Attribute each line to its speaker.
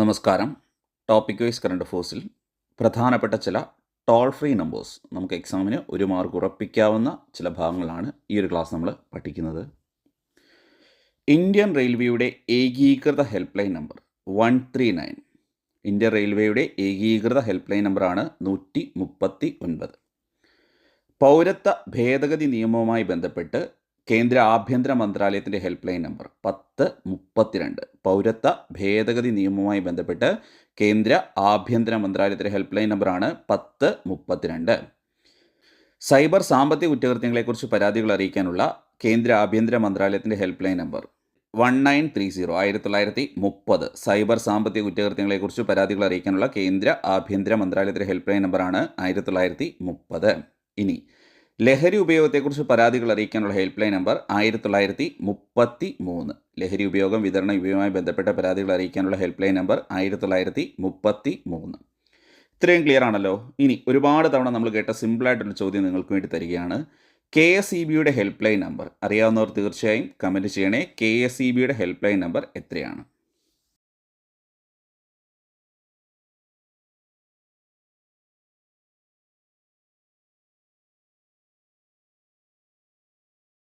Speaker 1: നമസ്കാരം. Topic wise current ഫോഴ്സിൽ പ്രധാനപ്പെട്ട ചില ടോൾ ഫ്രീ നമ്പേഴ്സ് നമുക്ക് എക്സാമിന് ഒരു മാർക്ക് ഉറപ്പിക്കാവുന്ന ചില ഭാഗങ്ങളാണ് ഈ ഒരു ക്ലാസ് നമ്മൾ പഠിക്കുന്നത്. ഇന്ത്യൻ റെയിൽവേയുടെ ഏകീകൃത help line number one three nine Indian റെയിൽവേയുടെ ഏകീകൃത ഹെൽപ്പ് ലൈൻ നമ്പറാണ് നൂറ്റി മുപ്പത്തി ഒൻപത്. പൗരത്വ ഭേദഗതി നിയമവുമായി ബന്ധപ്പെട്ട് കേന്ദ്ര ആഭ്യന്തര മന്ത്രാലയത്തിന്റെ ഹെൽപ്പ് ലൈൻ നമ്പർ പത്ത് മുപ്പത്തിരണ്ട്. പൗരത്വ ഭേദഗതി നിയമവുമായി ബന്ധപ്പെട്ട് കേന്ദ്ര ആഭ്യന്തര മന്ത്രാലയത്തിന്റെ ഹെൽപ്പ് ലൈൻ നമ്പറാണ് പത്ത് മുപ്പത്തിരണ്ട്. സൈബർ സാമ്പത്തിക കുറ്റകൃത്യങ്ങളെക്കുറിച്ച് പരാതികൾ അറിയിക്കാനുള്ള കേന്ദ്ര ആഭ്യന്തര മന്ത്രാലയത്തിന്റെ help line number one nine three zero. ആയിരത്തി തൊള്ളായിരത്തി മുപ്പത്. സൈബർ സാമ്പത്തിക കുറ്റകൃത്യങ്ങളെക്കുറിച്ച് പരാതികൾ അറിയിക്കാനുള്ള കേന്ദ്ര ആഭ്യന്തര മന്ത്രാലയത്തിന്റെ ഹെൽപ്പ് ലൈൻ നമ്പറാണ് ആയിരത്തി തൊള്ളായിരത്തി മുപ്പത്. ഇനി ലഹരി ഉപയോഗത്തെക്കുറിച്ച് പരാതികൾ അറിയിക്കാനുള്ള ഹെൽപ്പ് ലൈൻ നമ്പർ ആയിരത്തി തൊള്ളായിരത്തി മുപ്പത്തി മൂന്ന് ലഹരി ഉപയോഗം വിതരണ ഇവയുമായി ബന്ധപ്പെട്ട പരാതികൾ അറിയിക്കാനുള്ള ഹെൽപ്പ് ലൈൻ നമ്പർ ആയിരത്തി തൊള്ളായിരത്തി മുപ്പത്തി മൂന്ന് ഇത്രയും ക്ലിയർ ആണല്ലോ? ഇനി ഒരുപാട് തവണ നമ്മൾ കേട്ട സിമ്പിളായിട്ടൊരു ചോദ്യം നിങ്ങൾക്ക് വേണ്ടി തരികയാണ്. കെ എസ് ഇ ബിയുടെ ഹെൽപ്പ് ലൈൻ നമ്പർ അറിയാവുന്നവർ തീർച്ചയായും കമന്റ് ചെയ്യണേ. കെ എസ് ഇ ബിയുടെ ഹെൽപ്പ് ലൈൻ നമ്പർ എത്രയാണ്?